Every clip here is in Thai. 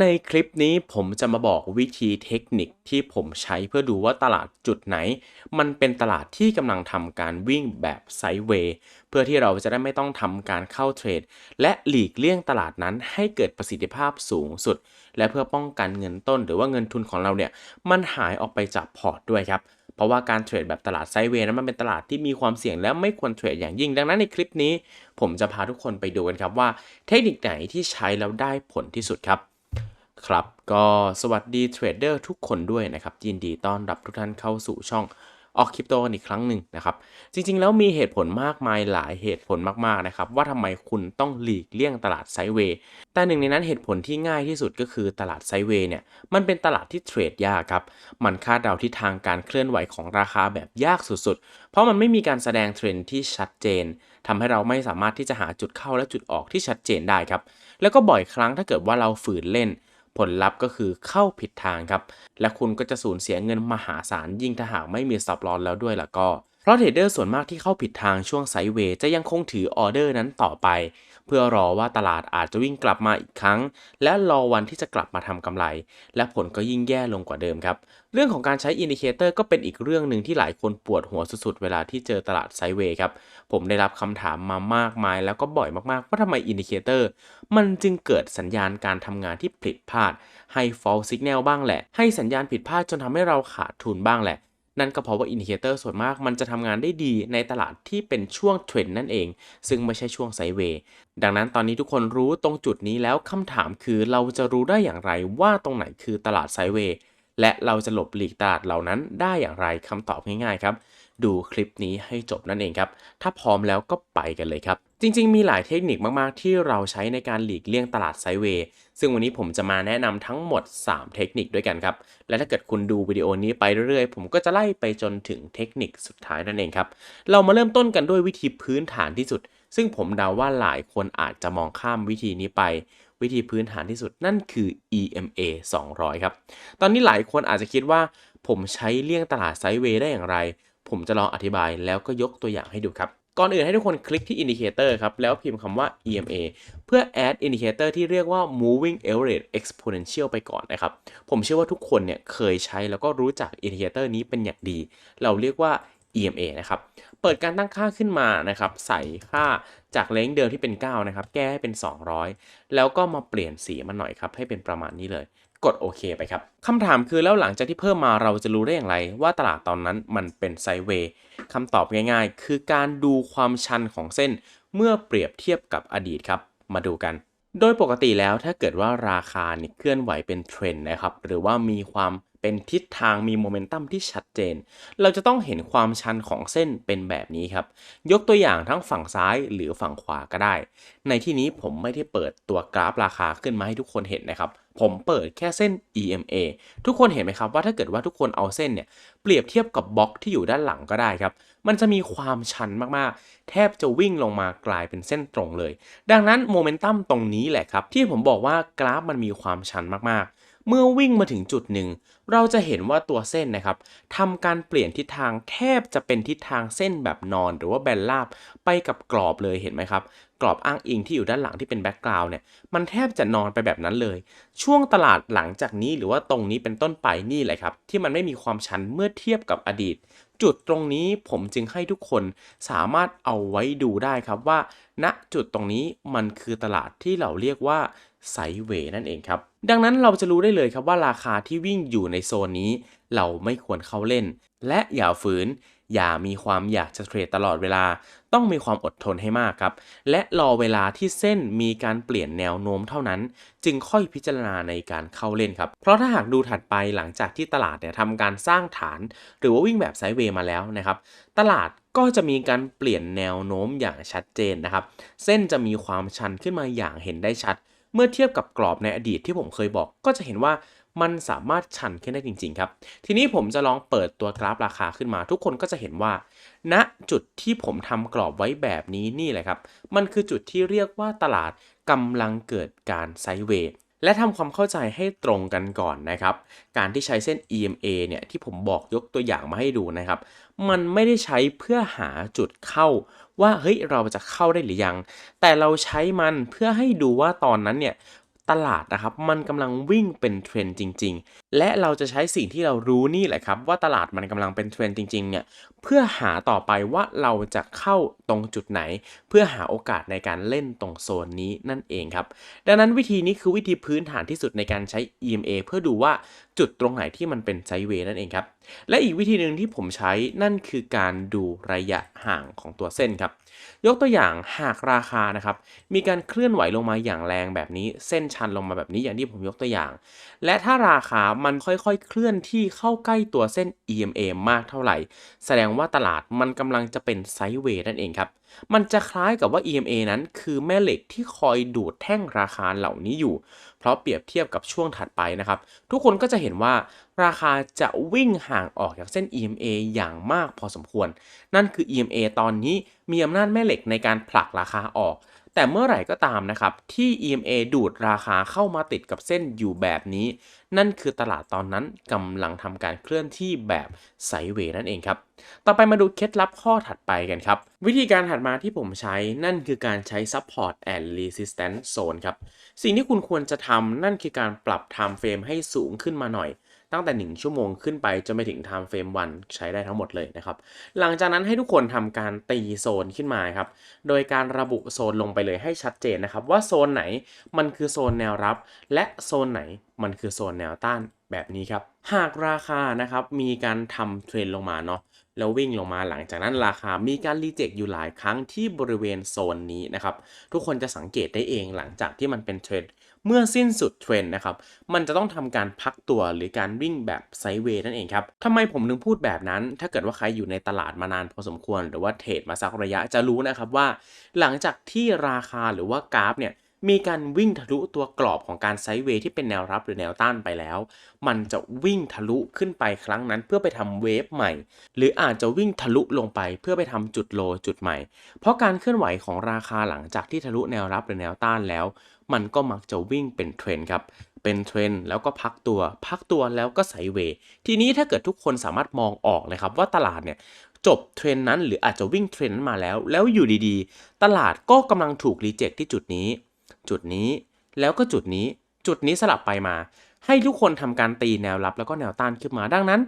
ในคลิปนี้ผมจะมาบอกวิธีเทคนิคที่ผมใช้เพื่อดูว่าตลาดจุดไหน มันเป็นตลาดที่กำลังทำการวิ่งแบบไซด์เวย์เพื่อที่เราจะได้ไม่ต้องทำการเข้าเทรด และหลีกเลี่ยงตลาดนั้นให้เกิดประสิทธิภาพสูงสุด และเพื่อป้องกันเงินต้น หรือว่าเงินทุนของเราเนี่ยมันหายออกไปจากพอร์ตด้วยครับเพราะว่าการเทรดแบบตลาดไซเวย์นั้นมันเป็นตลาดที่มีความเสี่ยงและไม่ควรเทรดอย่างยิ่ง ดังนั้นในคลิปนี้ ผมจะพาทุกคนไปดูกันครับว่า เทคนิคไหนที่ใช้แล้วได้ผลที่สุดครับ ครับ ก็สวัสดีเทรดเดอร์ทุกคนด้วยนะครับ ยินดีต้อนรับทุกท่านเข้าสู่ช่องออกคริปโตกันอีกครั้งหนึ่งนะครับ จริงๆ แล้วมีเหตุผลมากมายหลายเหตุผลมากๆนะครับ ว่าทำไมคุณต้องหลีกเลี่ยงตลาดไซเวย์แต่หนึ่งในนั้นเหตุผลที่ง่ายที่สุดก็คือตลาดไซเวย์เนี่ยมันเป็นตลาดที่เทรดยากครับ มันคาดเดาทิศทางการเคลื่อนไหวของราคาแบบยากสุดๆ เพราะมันไม่มีการแสดงเทรนด์ที่ชัดเจนทำให้เราไม่สามารถที่จะหาจุดเข้าและจุดออกที่ชัดเจนได้ครับแล้วก็บ่อยครั้งถ้าเกิดว่าเราฝืนเล่น ผลลัพธ์ก็คือเข้าผิดทางครับ และคุณก็จะสูญเสียเงินมหาศาลยิ่งถ้าหากไม่มีสับลอนแล้วด้วยล่ะก็ เพราะเทรดเดอร์ส่วนมากที่เข้าผิดทางช่วงไซด์เวย์จะยังคงถือออเดอร์นั้นต่อไป เพื่อรอว่าตลาดอาจจะวิ่งกลับมาอีกครั้ง และรอวันที่จะกลับมาทำกำไร และผลก็ยิ่งแย่ลงกว่าเดิมครับ เรื่องของการใช้อินดิเคเตอร์ก็เป็นอีกเรื่องหนึ่งที่หลายคนปวดหัวสุดๆ เวลาที่เจอตลาดไซเวย์ครับ ผมได้รับคำถามมามากมาย แล้วก็บ่อยมากๆว่าทำไมอินดิเคเตอร์มันจึงเกิดสัญญาณการทำงานที่ผิดพลาด ให้ false signal บ้างแหละ ให้สัญญาณผิดพลาดจนทำให้เราขาดทุนบ้างแหละ นั่นก็เพราะว่าอินดิเคเตอร์ส่วนมากมันจะทำงานได้ดีในตลาดที่เป็นช่วงเทรนด์นั่นเอง ซึ่งไม่ใช่ช่วงไซเวย์ดังนั้นตอนนี้ทุกคนรู้ตรงจุดนี้แล้วคำถามคือเราจะรู้ได้อย่างไรว่าตรงไหนคือตลาดไซเวย์และเราจะหลบหลีกตลาดเหล่านั้นได้อย่างไรคำตอบง่ายๆครับ ดูคลิปนี้ให้จบนั่นเองครับ ถ้าพร้อมแล้วก็ไปกันเลยครับ จริงๆ มีหลายเทคนิคมากๆ ที่เราใช้ในการหลีกเลี่ยงตลาดไซเวย์ ซึ่งวันนี้ผมจะมาแนะนำทั้งหมด 3 เทคนิคด้วยกันครับ และถ้าเกิดคุณดูวิดีโอนี้ไปเรื่อยๆ ผมก็จะไล่ไปจนถึงเทคนิคสุดท้ายนั่นเองครับ เรามาเริ่มต้นกันด้วยวิธีพื้นฐานที่สุด ซึ่งผมเดาว่าหลายคนอาจจะมองข้ามวิธีนี้ไป วิธีพื้นฐานที่สุดนั่นคือ EMA 200 ครับ ตอนนี้หลายคนอาจจะคิดว่า ผมใช้เลี่ยงตลาดไซเวย์ได้อย่างไร ผมจะลองอธิบายแล้วก็ยกตัวอย่างให้ดูครับ ก่อนอื่นให้ทุกคนคลิกที่ Indicator ครับ แล้วพิมพ์คำว่า EMA เพื่อ add indicator ที่เรียกว่า moving average exponential ไปก่อนนะครับ ผมเชื่อว่าทุกคนเนี่ยเคยใช้แล้วก็รู้จัก indicator นี้เป็นอย่างดี เราเรียกว่า EMA นะครับ เปิดการตั้งค่าขึ้นมานะครับ ใส่ค่าจากเลนเดิมที่เป็น 9 นะครับ แก้ให้เป็น 200 แล้วก็มาเปลี่ยนสีมันหน่อยครับ ให้เป็นประมาณนี้เลย กดโอเคไปครับ คำถามคือแล้วหลังจากที่เพิ่มมาเราจะรู้ได้อย่างไร ว่าตลาดตอนนั้นมันเป็นไซด์เวย์ คำตอบง่ายๆ คือการดูความชันของเส้นเมื่อเปรียบเทียบกับอดีตครับ มาดูกัน โดยปกติแล้วถ้าเกิดว่าราคาเนี่ยเคลื่อนไหวเป็นเทรนด์นะครับ หรือว่ามีความ เป็นทิศทางมีโมเมนตัมที่ชัดเจน เราจะต้องเห็นความชันของเส้นเป็นแบบนี้ครับ ยกตัวอย่างทั้งฝั่งซ้ายหรือฝั่งขวาก็ได้ ในที่นี้ผมไม่ได้เปิดตัวกราฟราคาขึ้นมาให้ทุกคนเห็นนะครับ ผมเปิดแค่เส้น EMA ทุกคนเห็นไหมครับว่าถ้าเกิดว่าทุกคนเอาเส้นเนี่ยเปรียบเทียบกับบล็อกที่อยู่ด้านหลังก็ได้ครับ มันจะมีความชันมากๆ แทบจะวิ่งลงมากลายเป็นเส้นตรงเลย ดังนั้นโมเมนตัมตรงนี้แหละครับที่ผมบอกว่ากราฟมันมีความชันมากๆ เมื่อวิ่งมาถึงจุดหนึ่ง เราจะเห็นว่าตัวเส้นนะครับทำการเปลี่ยนทิศทางแทบจะเป็นทิศทางเส้นแบบนอน หรือว่าแบนราบไปกับกรอบเลยเห็นไหมครับ กรอบอ้างอิงที่อยู่ด้านหลังที่เป็นแบ็กกราวน์เนี่ยมันแทบจะนอนไปแบบนั้นเลย ช่วงตลาดหลังจากนี้หรือว่าตรงนี้เป็นต้นไปนี่แหละครับ ที่มันไม่มีความชันเมื่อเทียบกับอดีต จุดตรงนี้ผมจึงให้ทุกคนสามารถเอาไว้ดูได้ครับว่า ณจุดตรงนี้มันคือตลาดที่เราเรียกว่าไซเวนั่นเองครับดังนั้นเราจะรู้ได้เลยครับว่าราคาที่วิ่งอยู่ในโซนนี้ เราไม่ควรเข้าเล่น และอย่าฝืน อย่ามีความอยากจะเทรดตลอดเวลา ต้องมีความอดทนให้มากครับ และรอเวลาที่เส้นมีการเปลี่ยนแนวโน้มเท่านั้น จึงค่อยพิจารณาในการเข้าเล่นครับ เพราะถ้าหากดูถัดไปหลังจากที่ตลาดเนี่ยทำการสร้างฐาน หรือว่าวิ่งแบบไซด์เวย์มาแล้วนะครับ ตลาดก็จะมีการเปลี่ยนแนวโน้มอย่างชัดเจนนะครับ เส้นจะมีความชันขึ้นมาอย่างเห็นได้ชัด เมื่อเทียบกับกรอบในอดีตที่ผมเคยบอก ก็จะเห็นว่า มันสามารถชันขึ้นได้จริงๆครับ ทีนี้ผมจะลองเปิดตัวกราฟราคาขึ้นมา ทุกคนก็จะเห็นว่า ณจุดที่ผมทำกรอบไว้แบบนี้นี่แหละครับ มันคือจุดที่เรียกว่าตลาดกำลังเกิดการไซเวย์และทำความเข้าใจให้ตรงกันก่อนนะครับ การที่ใช้เส้น EMA เนี่ยที่ผมบอกยกตัวอย่างมาให้ดูนะครับ มันไม่ได้ใช้เพื่อหาจุดเข้า ว่าเฮ้ยเราจะเข้าได้หรือยัง แต่เราใช้มันเพื่อให้ดูว่าตอนนั้นเนี่ย ตลาดนะครับมันกำลังวิ่งเป็นเทรนด์จริง ๆ และเราจะใช้สิ่งที่เรารู้นี่แหละครับ ว่าตลาดมันกำลังเป็นเทรนด์จริงๆเนี่ยเพื่อหาต่อไปว่าเราจะเข้าตรงจุดไหน เพื่อหาโอกาสในการเล่นตรงโซนนี้นั่นเองครับ ดังนั้นวิธีนี้คือวิธีพื้นฐานที่สุดในการใช้ EMA เพื่อดูว่าจุดตรงไหนที่มันเป็นไซเวย์นั่นเองครับและอีกวิธีหนึ่งที่ผมใช้นั่นคือการดูระยะห่างของตัวเส้นครับ ยกตัวอย่างหากราคานะครับมีการเคลื่อนไหวลงมาอย่างแรงแบบนี้ เส้นชันลงมาแบบนี้อย่างที่ผมยกตัวอย่าง และถ้าราคามันค่อยๆ เคลื่อนที่เข้าใกล้ตัวเส้น EMA มากเท่าไหร่ แสดงว่าตลาดมันกำลังจะเป็นไซด์เวย์นั่นเองครับ มันจะคล้ายกับว่า EMA นั้นคือแม่เหล็กที่คอยดูดแท่งราคาเหล่านี้อยู่ เพราะเปรียบเทียบกับช่วงถัดไปนะครับ ทุกคนก็จะเห็นว่าราคาจะวิ่งห่างออกจากเส้น EMA อย่างมากพอสมควร นั่นคือ EMA ตอนนี้มีอำนาจแม่เหล็กในการผลักราคาออก แต่เมื่อไหร่ก็ตามนะครับ ที่ EMA ดูดราคาเข้ามาติดกับเส้นอยู่แบบนี้ นั่นคือตลาดตอนนั้นกำลังทำการเคลื่อนที่แบบไซเวย์นั่นเองครับ ต่อไปมาดูเคล็ดลับข้อถัดไปกันครับ วิธีการถัดมาที่ผมใช้นั่นคือการใช้ support and resistance zone ครับ สิ่งที่คุณควรจะทำนั่นคือการปรับ time frame ให้สูงขึ้นมาหน่อย ตั้งแต่ 1 ชั่วโมงขึ้นไปจนไปถึง time frame วันใช้ได้ทั้งหมดเลยนะครับ หลังจากนั้นให้ทุกคนทำการตีโซนขึ้นมาครับ โดยการระบุโซนลงไปเลยให้ชัดเจนนะครับ ว่าโซนไหนมันคือโซนแนวรับ และโซนไหนมันคือโซนแนวต้านแบบนี้ครับ หากราคานะครับมีการทำเทรนลงมาเนาะแล้ววิ่งลงมาหลังจากนั้นราคามีการรีเจ็คอยู่หลายครั้งที่บริเวณโซนนี้นะครับ ทุกคนจะสังเกตได้เองหลังจากที่มันเป็นเทรนด์ เมื่อสิ้นสุดเทรนนะครับ มันจะต้องทำการพักตัวหรือการวิ่งแบบไซด์เวย์นั่นเองครับทำไมผมถึงพูดแบบนั้น ถ้าเกิดว่าใครอยู่ในตลาดมานานพอสมควร หรือว่าเทรดมาสักระยะจะรู้นะครับว่า หลังจากที่ราคาหรือว่ากราฟเนี่ยมีการวิ่งทะลุตัวกรอบของการไซด์เวย์ที่เป็นแนวรับหรือแนวต้านไปแล้ว มันจะวิ่งทะลุขึ้นไปครั้งนั้นเพื่อไปทำเวฟใหม่ หรืออาจจะวิ่งทะลุลงไปเพื่อไปทำจุดโลจุดใหม่ เพราะการเคลื่อนไหวของราคาหลังจากที่ทะลุแนวรับหรือแนวต้านแล้ว มันก็มักจะวิ่งเป็นเทรนครับ เป็นเทรนแล้วก็พักตัว พักตัวแล้วก็ไซเวย์ทีนี้ถ้าเกิดทุกคนสามารถมองออกเลยครับว่าตลาดเนี่ยจบเทรนนั้นหรืออาจจะวิ่งเทรนนั้นมาแล้ว แล้วอยู่ดีๆ ตลาดก็กำลังถูกรีเจ็คที่จุดนี้ จุดนี้แล้วก็จุดนี้ จุดนี้สลับไปมา ให้ทุกคนทำการตีแนวรับแล้วก็แนวต้านขึ้นมาดังนั้น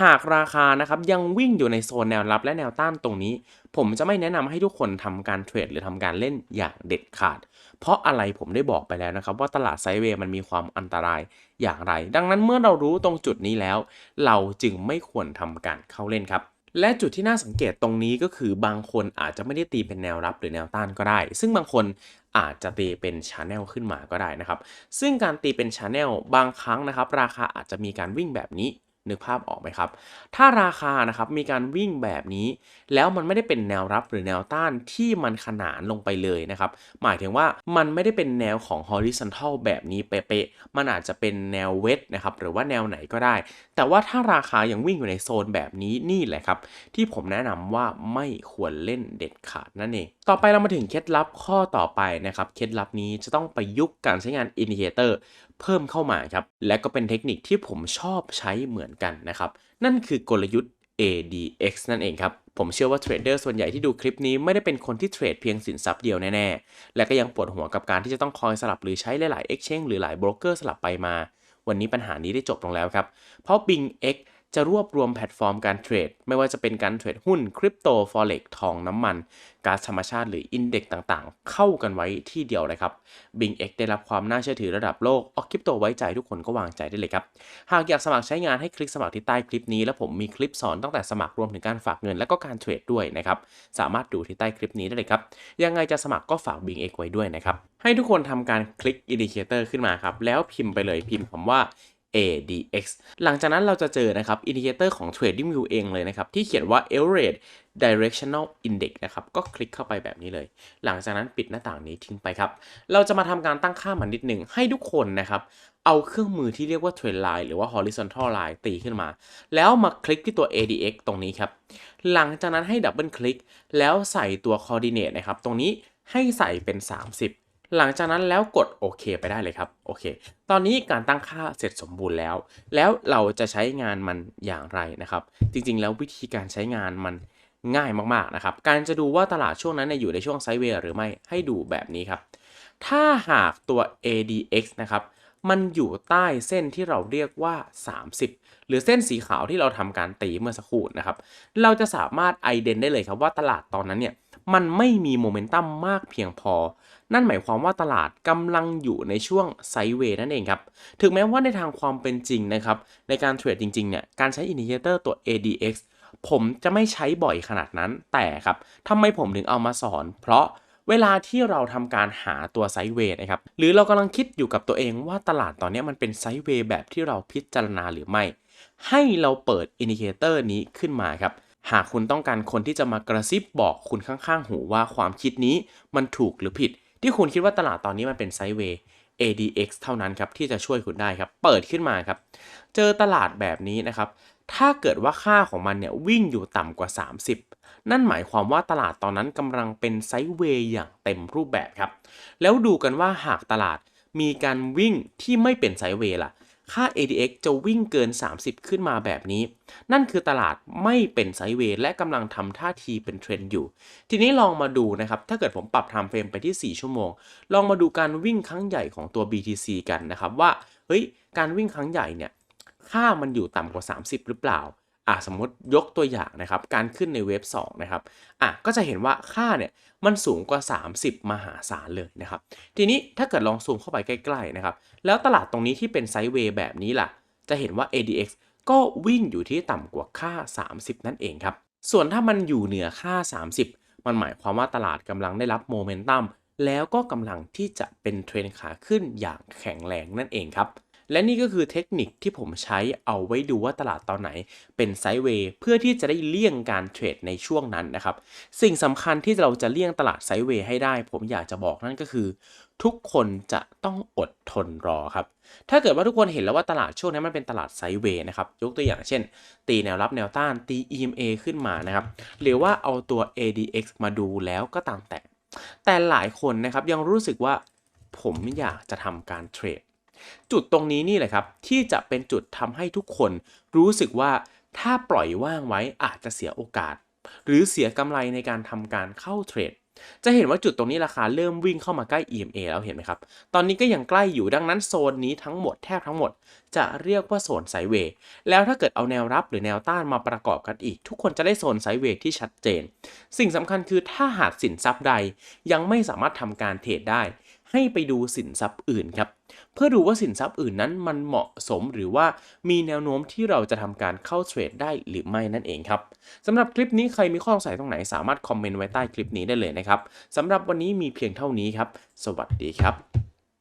หากราคานะครับยังวิ่งอยู่ในโซนแนวรับและแนวต้านตรงนี้ ผมจะไม่แนะนำให้ทุกคนทำการเทรดหรือทำการเล่นอย่างเด็ดขาด เพราะอะไรผมได้บอกไปแล้วนะครับ ว่าตลาดไซเวย์มันมีความอันตรายอย่างไร ดังนั้นเมื่อเรารู้ตรงจุดนี้แล้ว เราจึงไม่ควรทำการเข้าเล่นครับและจุดที่น่าสังเกตตรงนี้ก็คือบางคนอาจจะไม่ได้ตีเป็นแนวรับหรือแนวต้านก็ได้ ซึ่งบางคนอาจจะตีเป็นชาแนลขึ้นมาก็ได้นะครับ ซึ่งการตีเป็นชาแนลบางครั้งนะครับ ราคาอาจจะมีการวิ่งแบบนี้ นึกภาพออกไหมครับ ถ้าราคานะครับมีการวิ่งแบบนี้ แล้วมันไม่ได้เป็นแนวรับหรือแนวต้านที่มันขนานลงไปเลยนะครับ หมายถึงว่ามันไม่ได้เป็นแนวของ horizontal แบบนี้เป๊ะๆมันอาจจะเป็นแนวเวทนะครับหรือว่าแนวไหนก็ได้ แต่ว่าถ้าราคายังวิ่งอยู่ในโซนแบบนี้นี่แหละครับ ที่ผมแนะนำว่าไม่ควรเล่นเด็ดขาดนั่นเอง ต่อไปเรามาถึงเคล็ดลับข้อต่อไปนะครับเคล็ดลับนี้จะต้องประยุกต์การใช้งานอินดิเคเตอร์ เพิ่มเข้ามาครับ และก็เป็นเทคนิคที่ผมชอบใช้เหมือนกันนะครับ นั่นคือกลยุทธ์ ADX นั่นเองครับ ผมเชื่อว่าเทรดเดอร์ส่วนใหญ่ที่ดูคลิปนี้ไม่ได้เป็นคนที่เทรดเพียงสินทรัพย์เดียวแน่ ๆ และก็ยังปวดหัวกับการที่จะต้องคอยสลับหรือใช้หลายๆ Exchange หรือหลายโบรกเกอร์สลับไปมา วันนี้ปัญหานี้ได้จบลงแล้วครับ เพราะ Bing X จะรวบรวมแพลตฟอร์มการเทรด ไม่ว่าจะเป็นการเทรดหุ้นคริปโตฟอเร็กทองน้ำมันก๊าซธรรมชาติหรืออินเด็กต่างๆ เข้ากันไว้ที่เดียวเลยครับ Bing X ได้รับความน่าเชื่อถือระดับโลกออกคริปโตไว้ใจทุกคนก็วางใจได้เลยครับ หากอยากสมัครใช้งานให้คลิกสมัครที่ใต้คลิปนี้ และผมมีคลิปสอนตั้งแต่สมัครรวมถึงการฝากเงินและก็การเทรดด้วยนะครับสามารถดูที่ใต้คลิปนี้ได้เลยครับยังไงจะสมัครก็ฝาก Bing X ไว้ด้วยนะครับให้ทุกคนทำการคลิกอินดิเคเตอร์ขึ้นมาครับแล้วพิมพ์ไปเลยพิมพ์คำว่า ADX หลังจากนั้นเราจะเจอนะครับอินดิเคเตอร์ของ TradingView เองเลยนะครับ ที่เขียนว่า Average Directional Index นะครับ ก็คลิกเข้าไปแบบนี้เลย หลังจากนั้นปิดหน้าต่างนี้ทิ้งไปครับ เราจะมาทำการตั้งค่ามันนิดหนึ่งให้ทุกคนนะครับ เอาเครื่องมือที่เรียกว่า Trend Line หรือว่า Horizontal Line ตีขึ้นมา แล้วมาคลิกที่ตัว ADX ตรงนี้ครับ หลังจากนั้นให้ดับเบิลคลิกแล้วใส่ตัว Coordinate นะครับ ตรงนี้ให้ใส่เป็น 30 หลังจากนั้นแล้วกดโอเคไปได้เลยครับโอเค ตอนนี้การตั้งค่าเสร็จสมบูรณ์แล้ว แล้วเราจะใช้งานมันอย่างไรนะครับ จริงๆ แล้ววิธีการใช้งานมันง่ายมากๆนะครับ การจะดูว่าตลาดช่วงนั้นเนยอยู่ในช่วงไซด์เวย์หรือไม่ให้ดูแบบนี้ครับ ถ้าหากตัว ADX นะครับ มันอยู่ใต้เส้นที่เราเรียกว่า 30 หรือเส้นสีขาวที่เราทำการตีเมื่อสักครู่นะครับ เราจะสามารถไอเดนได้เลยครับว่าตลาดตอนนั้นเนี่ย มันไม่มีโมเมนตัมมากเพียงพอ นั่นหมายความว่าตลาดกำลังอยู่ในช่วงไซเวย์นั่นเองครับ ถึงแม้ว่าในทางความเป็นจริงนะครับ ในการเทรดจริงๆเนี่ย การใช้อินดิเคเตอร์ตัว ADX ผมจะไม่ใช้บ่อยขนาดนั้น แต่ครับทำไมผมถึงเอามาสอน เพราะเวลาที่เราทำการหาตัวไซด์เวย์นะครับ หรือเรากำลังคิดอยู่กับตัวเองว่าตลาดตอนนี้มันเป็นไซด์เวย์แบบที่เราพิจารณาหรือไม่ ให้เราเปิดอินดิเคเตอร์นี้ขึ้นมาครับ หากคุณต้องการคนที่จะมากระซิบบอกคุณข้างๆ หูว่าความคิดนี้มันถูกหรือผิด ที่คุณคิดว่าตลาดตอนนี้มันเป็นไซด์เวย์ ADX เท่านั้นครับที่จะช่วยคุณได้ครับ เปิดขึ้นมาครับ เจอตลาดแบบนี้นะครับ ถ้าเกิดว่าค่าของมันเนี่ยวิ่งอยู่ต่ำกว่า 30 นั่นหมายความว่าตลาดตอนนั้นกำลังเป็นไซด์เวย์อย่างเต็มรูปแบบครับ แล้วดูกันว่าหากตลาดมีการวิ่งที่ไม่เป็นไซด์เวย์ล่ะ ค่า ADX จะวิ่งเกิน 30 ขึ้นมาแบบนี้ นั่นคือตลาดไม่เป็นไซด์เวย์และกำลังทำท่าทีเป็นเทรนด์อยู่ ทีนี้ลองมาดูนะครับ ถ้าเกิดผมปรับไทม์เฟรมไปที่ 4 ชั่วโมง ลองมาดูการวิ่งครั้งใหญ่ของตัว BTC กันนะครับว่า เฮ้ย การวิ่งครั้งใหญ่เนี่ย ค่ามันอยู่ต่ำกว่า 30 หรือเปล่า อะสมมติยกตัวอย่างนะครับ การขึ้นในเวฟ2นะครับอะก็จะเห็นว่าค่าเนี่ยมันสูงกว่า 30 มหาศาลเลยนะครับ ทีนี้ถ้าเกิดลองซูมเข้าไปใกล้ๆนะครับ แล้วตลาดตรงนี้ที่เป็นไซด์เวย์แบบนี้ล่ะ จะเห็นว่า ADX ก็วิ่งอยู่ที่ต่ำกว่าค่า 30 นั่นเองครับ ส่วนถ้ามันอยู่เหนือค่า 30 มันหมายความว่าตลาดกำลังได้รับโมเมนตัมแล้วก็กำลังที่จะเป็นเทรนขาขึ้นอย่างแข็งแรงนั่นเองครับ และนี่ก็คือเทคนิคที่ผมใช้เอาไว้ดูว่าตลาดตอนไหนเป็นไซด์เวย์เพื่อที่จะได้เลี่ยงการเทรดในช่วงนั้นนะครับ สิ่งสำคัญที่เราจะเลี่ยงตลาดไซด์เวย์ให้ได้ ผมอยากจะบอกนั่นก็คือ ทุกคนจะต้องอดทนรอครับ ถ้าเกิดว่าทุกคนเห็นแล้วว่าตลาดช่วงนี้มันเป็นตลาดไซด์เวย์นะครับ ยกตัวอย่างเช่น ตีแนวรับแนวต้านตี EMA ขึ้นมานะครับ หรือว่าเอาตัว ADX มาดูแล้วก็ตามแต่ แต่หลายคนนะครับยังรู้สึกว่าผมอยากจะทำการเทรด จุดตรงนี้นี่แหละครับ ที่จะเป็นจุดทำให้ทุกคน รู้สึกว่าถ้าปล่อยว่างไว้อาจจะเสียโอกาส หรือเสียกำไรในการทำการเข้าเทรดจะเห็นว่าจุดตรงนี้ราคาเริ่มวิ่งเข้ามาใกล้ EMA แล้วเห็นไหมครับ ตอนนี้ก็ยังใกล้อยู่ดังนั้นโซนนี้ทั้งหมดแทบทั้งหมด จะเรียกว่าโซนไซเวย์ แล้วถ้าเกิดเอาแนวรับหรือแนวต้านมาประกอบกันอีก ทุกคนจะได้โซนไซเวย์ที่ชัดเจน สิ่งสำคัญคือถ้าหากสินทรัพย์ใดยังไม่สามารถทำการเทรดได้ ให้ไปดูสินทรัพย์อื่นครับ พื่อดูว่าสินทรัพย์อื่นนั้นมันเหมาะสมหรือว่ามีแนวโน้มที่เราจะทำการเข้าเทรดได้หรือไม่นั่นเองครับสำหรับคลิปนี้ใครมีข้อสงสัยตรงไหนสามารถคอมเมนต์ไว้ใต้คลิปนี้ได้เลยนะครับสำหรับวันนี้มีเพียงเท่านี้ครับ สวัสดีครับ